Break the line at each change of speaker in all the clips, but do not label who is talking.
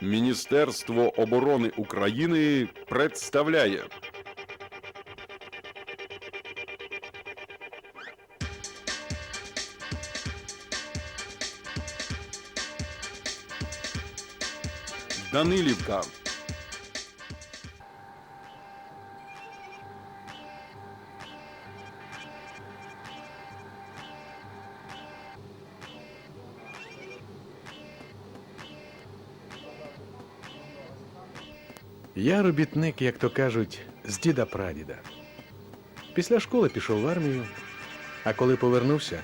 Міністерство оборони України представляє Данилівка.
Я робітник, як то кажуть, з діда прадіда. Після школи пішов в армію, а коли повернувся,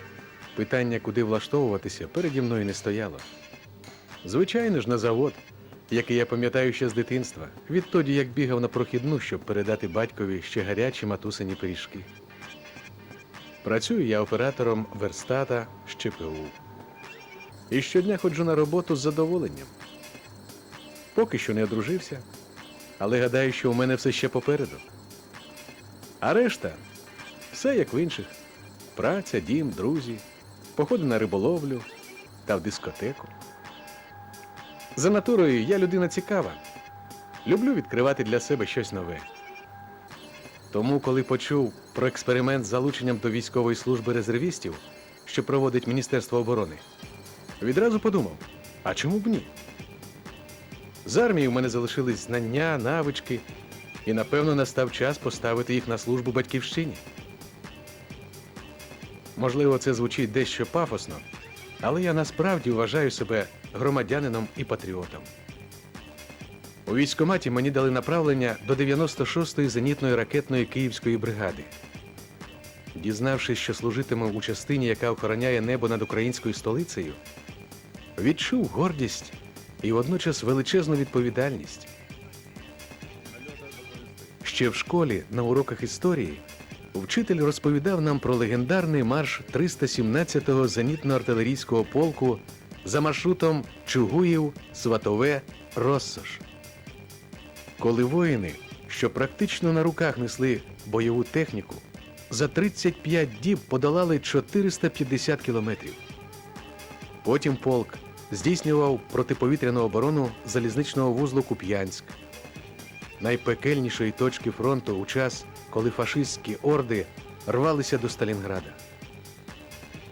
питання, куди влаштовуватися, переді мною не стояло. Звичайно ж, на завод, який я пам'ятаю ще з дитинства, відтоді як бігав на прохідну, щоб передати батькові ще гарячі матусині пиріжки. Працюю я оператором верстата з ЧПУ. І щодня ходжу на роботу з задоволенням. Поки що не одружився, але гадаю, що у мене все ще попереду. А решта все як в інших: праця, дім, друзі, походи на риболовлю та в дискотеку. За натурою я людина цікава. Люблю відкривати для себе щось нове. Тому, коли почув про експеримент з залученням до військової служби резервістів, що проводить Міністерство оборони, відразу подумав: а чому б ні? З армії в мене залишились знання, навички, і напевно настав час поставити їх на службу батьківщині. Можливо, це звучить дещо пафосно, але я насправді вважаю себе громадянином і патріотом. У військкоматі мені дали направлення до 96-ї зенітної ракетної київської бригади. Дізнавшись, що служитиму у частині, яка охороняє небо над українською столицею, відчув гордість і водночас величезну відповідальність. Ще в школі на уроках історії вчитель розповідав нам про легендарний марш 317-го зенітно-артилерійського полку за маршрутом Чугуїв, Сватове, Россош. Коли воїни, що практично на руках несли бойову техніку, за 35 діб подолали 450 кілометрів. Потім полк здійснював протиповітряну оборону залізничного вузлу Куп'янськ, найпекельнішої точки фронту у час, коли фашистські орди рвалися до Сталінграда.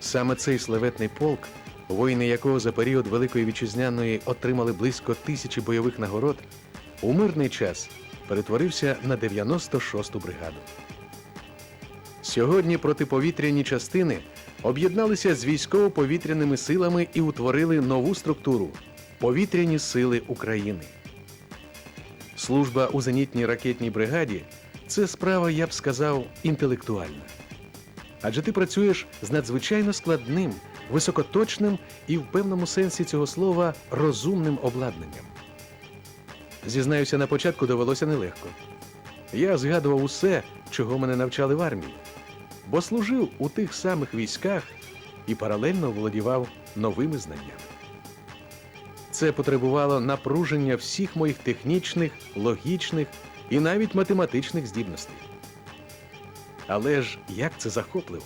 Саме цей славетний полк, воїни якого за період Великої Вітчизняної отримали близько тисячі бойових нагород, у мирний час перетворився на 96-ту бригаду. Сьогодні протиповітряні частини об'єдналися з військово-повітряними силами і утворили нову структуру Повітряні сили України. Служба у зенітній ракетній бригаді це справа, я б сказав, інтелектуальна. Адже ти працюєш з надзвичайно складним, високоточним і в певному сенсі цього слова розумним обладнанням. Зізнаюся, на початку довелося нелегко. Я згадував усе, чого мене навчали в армії, бо служив у тих самих військах і паралельно володівав новими знаннями. Це потребувало напруження всіх моїх технічних, логічних і навіть математичних здібностей. Але ж як це захопливо?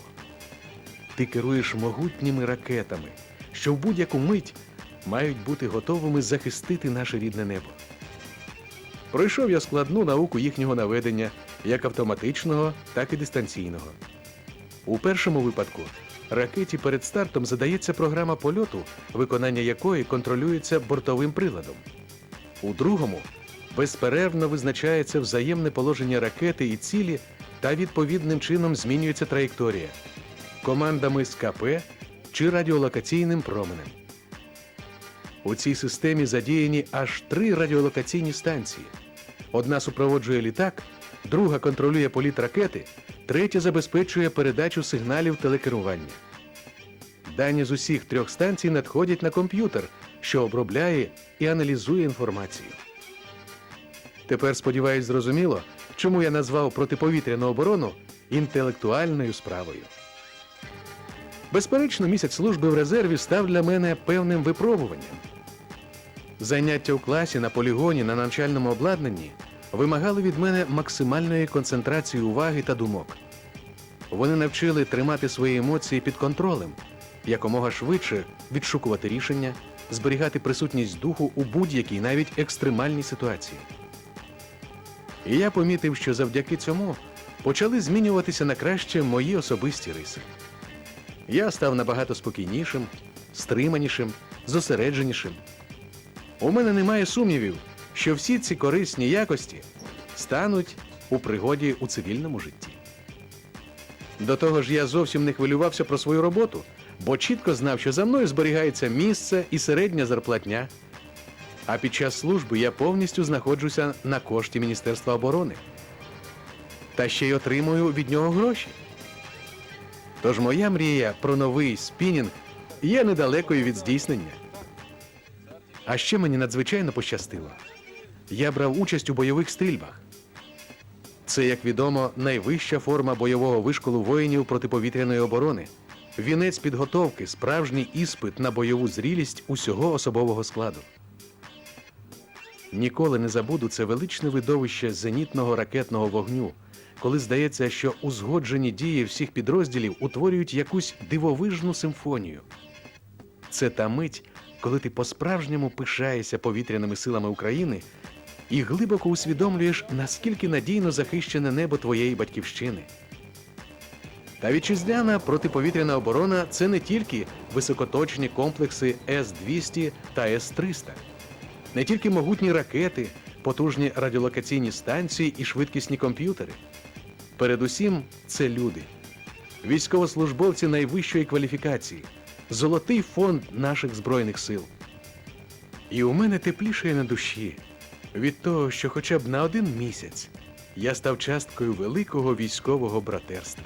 Ти керуєш могутніми ракетами, що в будь-яку мить мають бути готовими захистити наше рідне небо. Пройшов я складну науку їхнього наведення, як автоматичного, так і дистанційного. У першому випадку ракеті перед стартом задається програма польоту, виконання якої контролюється бортовим приладом. У другому безперервно визначається взаємне положення ракети і цілі та відповідним чином змінюється траєкторія командами з КП чи радіолокаційним променем. У цій системі задіяні аж три радіолокаційні станції. Одна супроводжує літак, друга контролює політ ракети, третя забезпечує передачу сигналів телекерування. Дані з усіх трьох станцій надходять на комп'ютер, що обробляє і аналізує інформацію. Тепер, сподіваюсь, зрозуміло, чому я назвав протиповітряну оборону інтелектуальною справою. Безперечно, місяць служби в резерві став для мене певним випробуванням. Заняття у класі на полігоні на навчальному обладнанні вимагали від мене максимальної концентрації уваги та думок. Вони навчили тримати свої емоції під контролем, якомога швидше відшукувати рішення, зберігати присутність духу у будь-якій, навіть екстремальній ситуації. І я помітив, що завдяки цьому почали змінюватися на краще мої особисті риси. Я став набагато спокійнішим, стриманішим, зосередженішим. У мене немає сумнівів, що всі ці корисні якості стануть у пригоді у цивільному житті. До того ж, я зовсім не хвилювався про свою роботу, бо чітко знав, що за мною зберігається місце і середня зарплатня. А під час служби я повністю знаходжуся на кошті Міністерства оборони. Та ще й отримую від нього гроші. Тож моя мрія про новий спінінг є недалекою від здійснення. А ще мені надзвичайно пощастило. Я брав участь у бойових стрільбах. Це, як відомо, найвища форма бойового вишколу воїнів протиповітряної оборони. Вінець підготовки, справжній іспит на бойову зрілість усього особового складу. Ніколи не забуду це величне видовище зенітного ракетного вогню, коли здається, що узгоджені дії всіх підрозділів утворюють якусь дивовижну симфонію. Це та мить, коли ти по-справжньому пишаєшся повітряними силами України і глибоко усвідомлюєш, наскільки надійно захищене небо твоєї батьківщини. Та вітчизняна протиповітряна оборона це не тільки високоточні комплекси С-200 та С-300, не тільки могутні ракети, потужні радіолокаційні станції і швидкісні комп'ютери. Передусім, це люди, військовослужбовці найвищої кваліфікації, золотий фонд наших збройних сил. І у мене теплішає на душі від того, що хоча б на один місяць я став часткою великого військового братерства.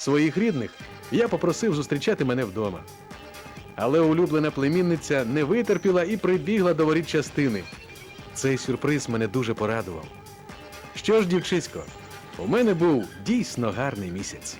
Своїх рідних я попросив зустрічати мене вдома. Але улюблена племінниця не витерпіла і прибігла до воріт частини. Цей сюрприз мене дуже порадував. Що ж, дівчисько, у мене був дійсно гарний місяць.